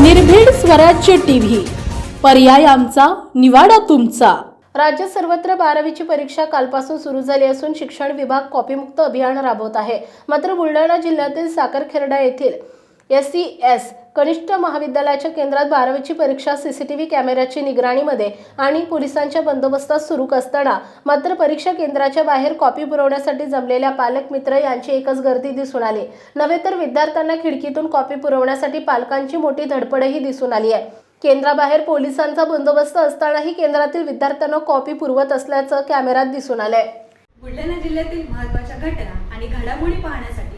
निर्भीड स्वराज्य टीव्ही. पर्याय आमचा निवाडा तुमचा. राज्यात सर्वत्र बारावीची परीक्षा कालपासून सुरू झाली असून शिक्षण विभाग कॉपीमुक्त अभियान राबवत आहे. मात्र बुलढाणा जिल्ह्यातील साखरखेरडा येथील एस सी एस कनिष्ठ महाविद्यालयाच्या केंद्रात बारावीची परीक्षा सीसीटीव्ही कॅमेऱ्याची निगराणीमध्ये आणि पोलिसांच्या बंदोबस्तात सुरू असताना मात्र परीक्षा केंद्राच्या बाहेर कॉपी पुरवण्यासाठी जमलेल्या पालक मित्र यांची एकच गर्दी दिसून आली. नव्हे तर विद्यार्थ्यांना खिडकीतून कॉपी पुरवण्यासाठी पालकांची मोठी धडपडही दिसून आली आहे. केंद्राबाहेर पोलिसांचा बंदोबस्त असतानाही केंद्रातील विद्यार्थ्यांना कॉपी पुरवत असल्याचं कॅमेऱ्यात दिसून आलंय. बुलढाणा जिल्ह्यातील महत्त्वाच्या घटना आणि घडामोडी पाहण्यासाठी